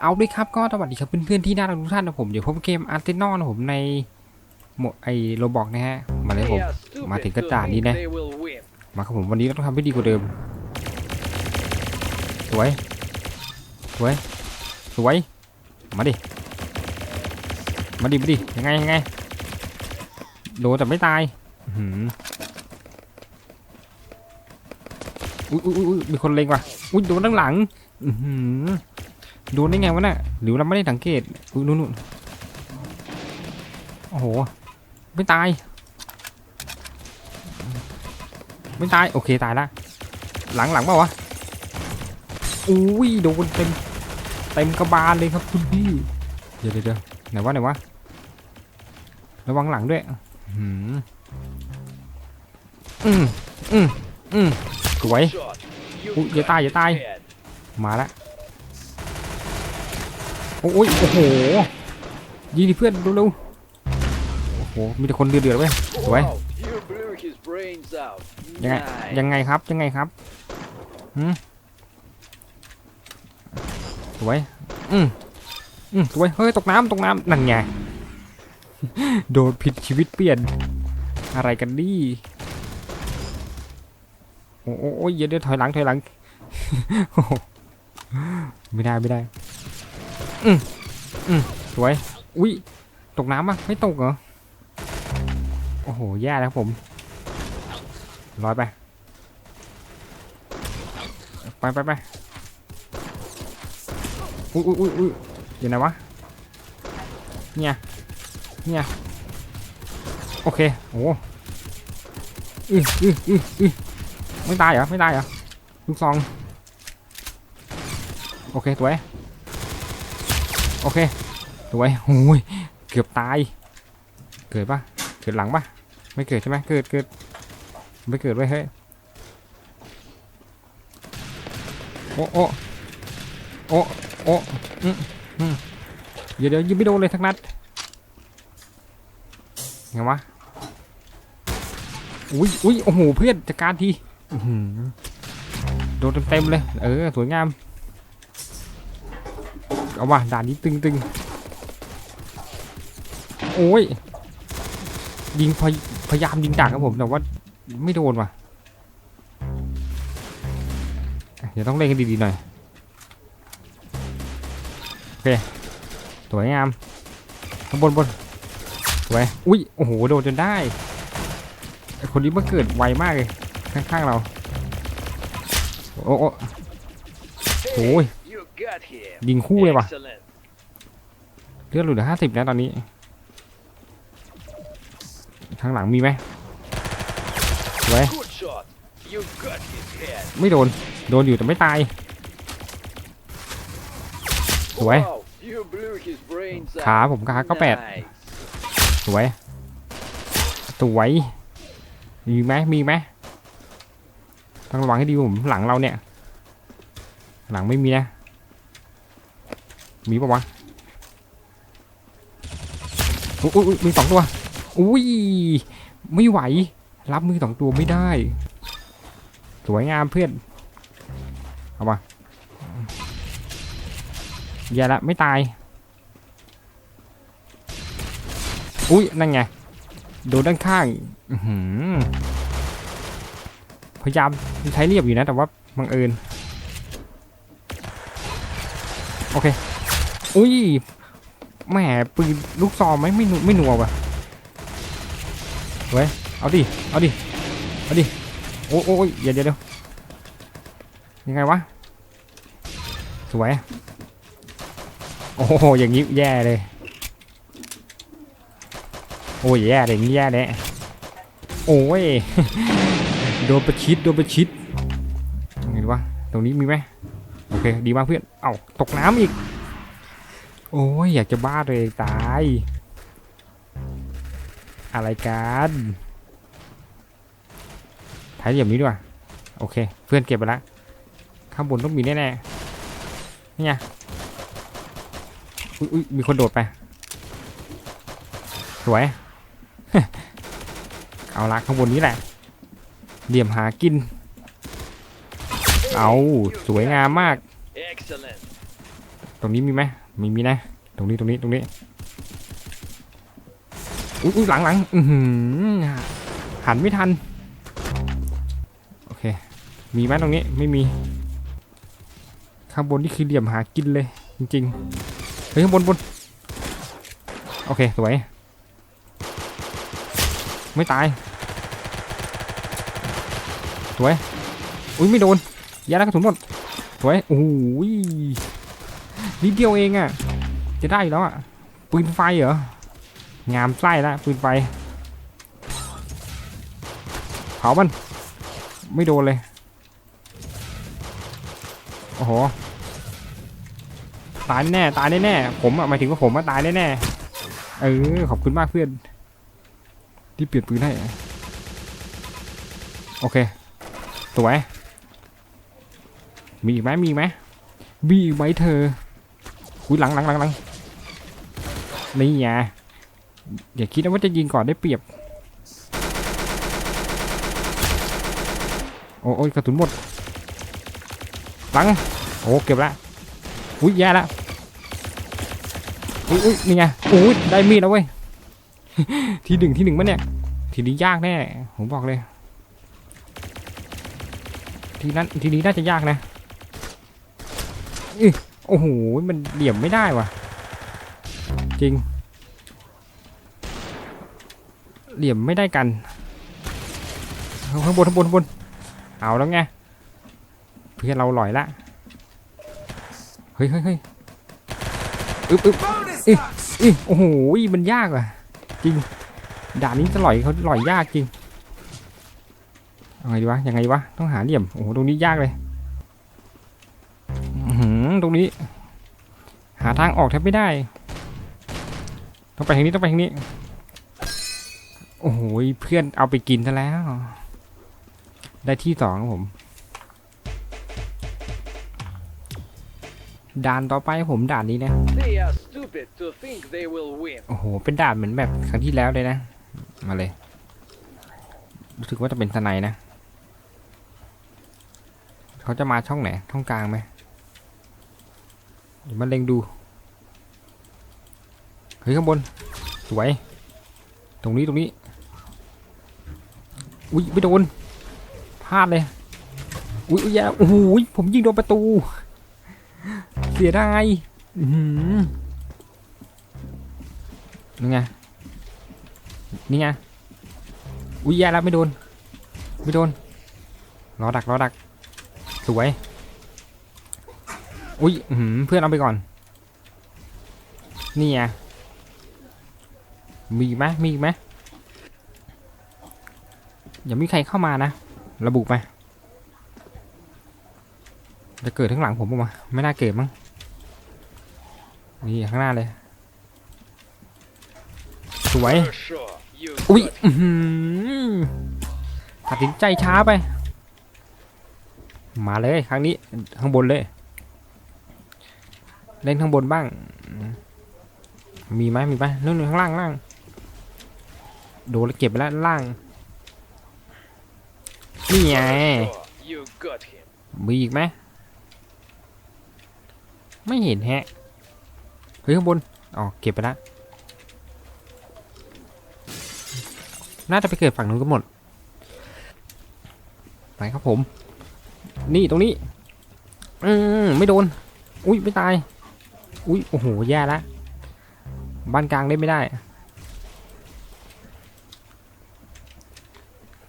เอาด้วยครับก็สวัสดีครับเพื่อนๆที่น่ารักทุกท่านนะผมเดี๋ยวพบเกมอาร์เซนอลนะผมในโหมดไอโรบอกนะฮะมาเลยผมมาถึงกระดาษนี้นะ มาครับผมวันนี้เราต้องทำให้ดีกว่าเดิม สวย สวย สวย มาดิ มาดิมาดิยังไงยังไงโดนแต่ไม่ตายหืออุ้ยอุ้ยอุ้ยมีคนเล็งว่ะอุ้ยโดนด้านหลัง อือหือ โดนได้ไงวะน่ะหรือเราไม่ได้สังเกตอุ้ยนู่นโอ้โห ไม่ตาย ไม่ตาย โอเคตายละ หลังหลังเปล่าวะอุ้ยโดนเต็มเต็มกระบาลเลยครับคุณพี่ เดี๋ยวเดี๋ยวไหนวะไหนวะ ระวังหลังด้วย อืมอืมอืมอืมสวยอุ๊ยอย่าตายอย่าตาย มาละ โอ้ยโอ้โหยิงดิเพื่อนเร็วๆโอ้โหมีแต่คนเดือดๆเว้ยสวยยังไงยังไงครับยังไงครับหืมสวยอืมอืมสวยเฮ้ยตกน้ำตกน้ำนั่นไงโดนผิดชีวิตเปลี่ยนอะไรกันดิโอ้ยเดี๋ยวเดียวถอยหลังถอยหลังโหไม่ได้ไม่ได้ อืมอืมสวย อุ้ย ตกน้ำอะไม่ตกเหรอ โอ้โห แย่แล้วผมลอยไป ไปไปไปอุ้ยอุ้ยอุ้ยอุ้ยอยู่ไหนวะ เนี่ย เนี่ย โอเค โอ้อืออืออืออือไม่ตายเหรอ ไม่ตายเหรอลูกซอง โอเคสวย โอเคสวยโอ้ยเกือบตาย เกิดปะเกิดหลังปะไม่เกิดใช่ไหมเกิดเกิดไม่เกิดไว้ยเฮ้ยโอ้โอ้โอ้โอ้อืมอืมเดี๋ยวเดี๋ยวยิงไม่โดนเลยทักนัดไงวะอุ้ยอุ้ยโอ้โหเพื่อนจัดการทีอื้อหือโดนเต็มๆเลย เออ สวยงาม เอาว่ะด่านนี้ตึงๆโอ้ยยิงพยพยายามยิงดักครับผมแต่ว่าไม่โดนว่ะเดี๋ยวต้องเล่นกันดีๆหน่อยโอเคสวยงามข้างบนบนสวยอุ้ยโอ้โหโดนจนได้คนนี้มันเกิดไวมากเลยข้างๆเราโอ้โอ้โอ้ย ยิงคู่เลยว่ะเลือดเหลือห้าสิบนะตอนนี้ทางหลังมีไหมสวยไม่โดน โดนอยู่แต่ไม่ตายสวยขาผมขาก็แปดสวยสวยมีไหมมีไหมต้องระวังให้ดีผมหลังเราเนี่ย หลังไม่มีนะ มีปะวะอุ๊ยมีสองตัวอุ้ยไม่ไหว รับมือสองตัวไม่ได้ สวยงามเพื่อน เอามาอย่าละไม่ตาย อุ้ยนั่นไง โดนด้านข้างพยายามใช้เรียบอยู่นะ แต่ว่าบังเอิญ โอเค อุ้ยแหมปืนลูกซองไม่ไม่หนูไม่หนัวว่ะเว้ยเอาดิเอาดิเอาดิโอ้โอ้ยเดี๋ยวเดี๋ยวเดี๋ยวยังไงวะสวยโอ้โหอย่างนี้แย่เลยโอ้ยแย่เลยงี้แย่เลยโอ้ยโดนประชิดโดนประชิดยังไงวะตรงนี้มีไหมโอเคดีมากเพื่อนเอ้าตกน้ำอีก โอ้ยอยากจะบ้าเลยตาย อะไรกันถ่ายอย่างนี้ด้วยโอเค เพื่อนเก็บไปล้วข้างบนต้องมีแน่ๆนี่ไงอยอุ้ยมีคนโดดไป สวย เอาละข้างบนนี้แหละ เหลี่ยมหากิน เอา สวยงามมาก ตรงนี้มีไหม มีมีนะ ตรงนี้ตรงนี้ตรงนี้อุ้ยหลังหลังอือหือหันไม่ทัน โอเค มีไหมตรงนี้ไม่มี ข้างบนนี่คือเหลี่ยมหากินเลย จริงๆ เฮ้ยข้างบนบน โอเค สวย ไม่ตาย สวย อุ้ยไม่โดนยาแล้วกระสุนหมดสวยโอ้ย นิดเดียวเองอะ่ะ จะได้แล้วอะ่ะ ปืนไฟเหรอ งามไส้ละปืนไฟ เผามัน ไม่โดนเลย โอ้โห ตายแน่ ตายแน่ ผมอะหมายถึงว่าผมอะตายแน่ เออ ขอบคุณมากเพื่อน ที่เปลี่ยนปืนให้ โอเค สวย มีอีกไหมมีอีกไหมมีอีกไหมเธอ อุ้ยหลังหลังหลังหลังนี่ไงอย่าคิดนะว่าจะยิงก่อนได้เปรียบ โอ้ยกระสุนหมด หลัง โอ้เก็บละอุ้ยแย่ละอุ้ยอุ้ยนี่ไงอุ้ยได้มีดแล้วเว้ย ทีหนึ่งทีหนึ่งมั้เนี่ยทีนี้ยากแน่ ผมบอกเลย ทีนั้นทีนี้น่าจะยากนะอื้อ โอ้โห มันเหลี่ยมไม่ได้ว่ะ จริง เหลี่ยมไม่ได้กันเอาข้างบนข้างบนข้างบน เอาแล้วไง เพื่อนเราหลอยละ เฮ้ยเฮ้ยเฮ้ยอึ๊บอึ๊บอึ๊บอึ๊บโอ้โห มันยากว่ะ จริง ด่านนี้จะหลอยเขาหลอยยากจริงเอาไงดีวะ ยังไงวะ ต้องหาเหลี่ยม โอ้โห ตรงนี้ยากเลย รงนี้ หาทางออกแทบไม่ได้ ต้องไปทางนี้ต้องไปทางนี้ โอ้โหเพื่อนเอาไปกินซะแล้ว ได้ที่สองครับผมด่านต่อไปครับผมด่านนี้นะ They are stupid to think they will win. โอ้โห เป็นด่านเหมือนแบบครั้งที่แล้วเลยนะ มาเลย รู้สึกว่าจะเป็นสไนด์นะ เขาจะมาช่องไหน ช่องกลางไหมเดี๋ยว มาเล็งดู เฮ้ยข้างบน สวย ตรงนี้ตรงนี้ อุ้ยไม่โดน พลาดเลย อุ้ยอุ๊ยอย่าโอ้โหผมยิงโดนประตู เสียดายอื้อหือนี่ไง นี่ไง อุ้ยแย่แล้วไม่โดน ไม่โดน รอดัก รอดัก สวย อุ้ยเพื่อนเอาไปก่อน นี่ไงมีไหมมีไหมอย่ามีใครเข้ามานะ ระบุไปจะเกิดข้างหลังผมปะวะไม่น่าเกิดมั้ง นี่ข้างหน้าเลย สวย อุ้ยหัดสินใจช้าไป มาเลยครั้งนี้ข้างบนเลย เล่นข้างบนบ้าง มีไหมมีไหมนู่นข้างล่างล่าง โดนแล้วเก็บไปแล้วล่าง นี่ไง มีอีกไหม ไม่เห็นแฮะ เฮ้ยข้างบน อ๋อ เก็บไปแล้ว น่าจะไปเกิดฝั่งนู้นกันหมด ไปครับผม นี่ตรงนี้ อืมไม่โดน อุ้ยไม่ตาย อุ้ยโอ้โหแย่แล้วบ้านกลางเล่นไม่ได้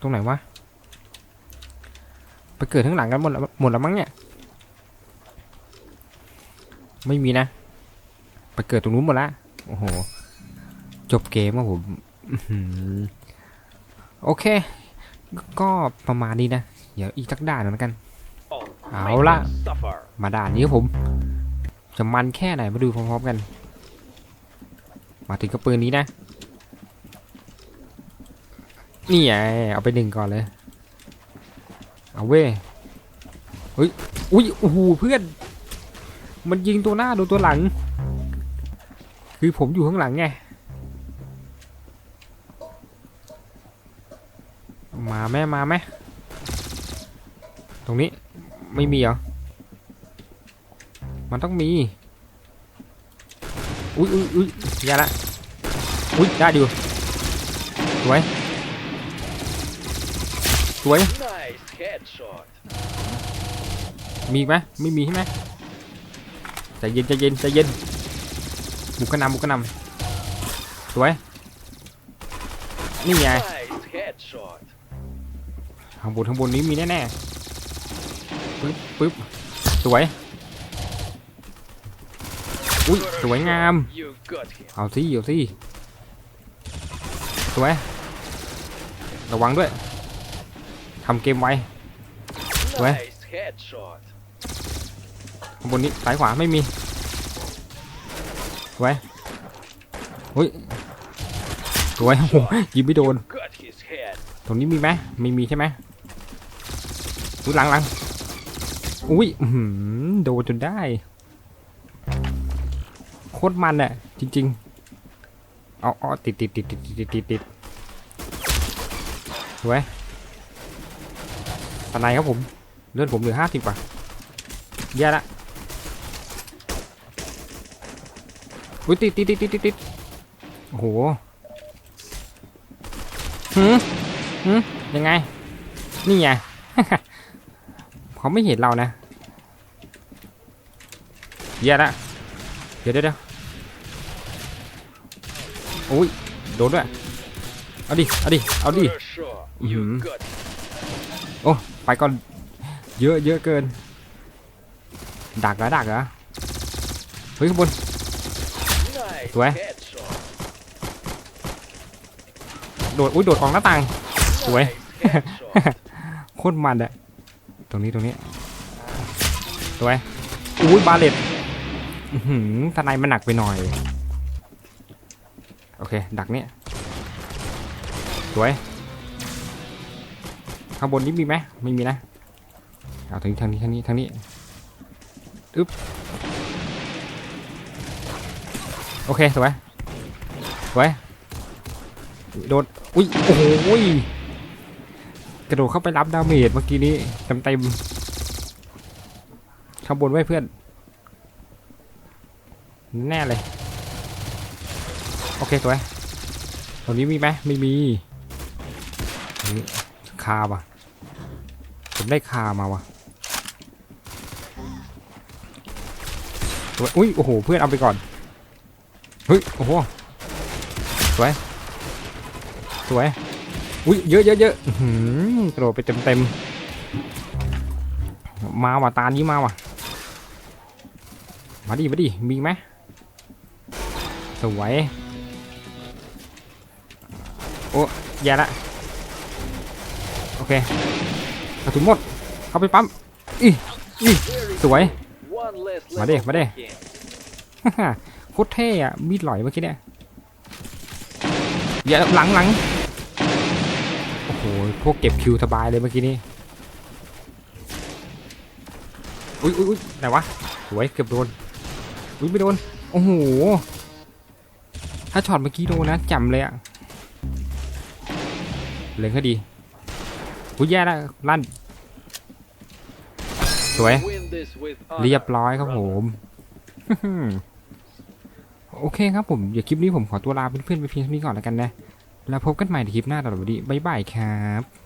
ตรงไหนวะไปเกิดข้างหลังกันหมดแล้วหมดแล้วมั้งเนี่ยไม่มีนะ ไปเกิดตรงนู้นหมดละโอ้โห จบเกมว่าผมโอเค ก็ประมาณนี้นะ เดี๋ยวอีกสักด่านแล้วกัน All Ảo make lắm. them suffer. มาด่านนี้ครับผม จะมันแค่ไหนมาดูพร้อมๆกัน มาถึงกับปืนนี้นะ นี่ไงเอาไปหนึ่งก่อนเลย เอาเว้ยเฮ้ยอุ้ยโอ้โหเพื่อน มันยิงตัวหน้าโดนตัวหลัง คือผมอยู่ข้างหลังไง มาแม่มาไหมตรงนี้ไม่มีเหรอ มันต้องมี อุ้ยอุ้ยอุ้ยอย่าละ อุ้ยได้ดิวสวย สวย มีไหมไม่มีใช่ไหมใจเย็นใจเย็นใจเย็น บุกกระหนำบุกกระหนำสวย นี่ไงข้างบนข้างบนนี้มีแน่ๆปึ๊บปึ๊บสวย อุ้ยสวยงาม เอาสิเอาสิสวยระวังด้วยทำเกมไว้ Where? Nice headshot. ข้างบนนี้ซ้ายขวาไม่มีสวยอุ้ยสวยโอ้โหยิงไม่โดนตรงนี้มีไหมไม่มีใช่ไหมอุ้ยหลังหลังอุ้ยโดนจนได้ ตรมันอะจริง ๆ เอาเอาติดติดติดติดติดติดติดสวยตะไนครับผม เลื่อดผมเหลือห้าสิบ่ะแย่ละอุ้ยติดติดติดติดติดติดโอ้โหหืมหืมยังไง นี่ไงเขาไม่เห็นเรานะแย่ละเดี๋ยวเดี๋ยวเดี๋ยว โอ้ยโดนด้วย เอาดิ เอาดิ เอาดิ For sure. You Mhm. got him. ไปก่อน เยอะเยอะเกิน ดักเหรอดักเหรอเฮ้ยข้างบน Nice Where? headshot. โดด อุ้ย โดดออกหน้าต่าง Where? Nice headshot. โคตรมันอะตรงนี้ ตรงนี้ สวย อุ้ย บาเลตอื้อหือทนายมันหนักไปหน่อย โอเค ดักเนี้ยสวย ข้างบนนี้มีไหมไม่มีนะเอาทางนี้ทางนี้ทางนี้ทางนี้อึ๊บโอเคสวยสวยโดดอุ้ยโอ้โหยกระโดดเข้าไปรับดาเมจเมื่อกี้นี้เต็มเต็มๆข้างบนไว้เพื่อน แน่เลย โอเคสวยตรงนี้มีไหมไม่มีนี้คาว่ะผมได้คามาว่ะสวยอุ้ยโอ้โหเพื่อนเอาไปก่อนเฮ้ยโอ้โหสวยสวยอุ้ยเยอะเยอะเยอะหือกระโดดไปเต็มเต็มมาว่ะตานี้มาว่ะมาดิมาดิมีไหมสวย อ้แย่ละ โอเคกระสุนหมด เข้าไปปั๊ม อีอีสวย One less Mà level đi, mà đi. for him. โคตรเท่อะมีดหลอยเมื่อกี้เนี่ยอย่าหลังหลังโอ้โห พวกเก็บคิวสบายเลยเมื่อกี้นี้ อุ้ยอุ้ยอุ้ยไหนวะ สวย เกือบโดน อุ้ยไม่โดน โอ้โห ถ้าช็อตเมื่อกี้โดนนะจำเลยอะ เล็งให้ดีอุ้ยแย่แล้วลั่น สวย เรียบร้อยครับผมโอเคครับผมเดี๋ยวคลิปนี้ผมขอตัวลาเพื่อนๆไปเพียงเท่านี้ก่อนแล้วกันนะ แล้วพบกันใหม่ในคลิปหน้าตลอดดีบ๊ายบายครับ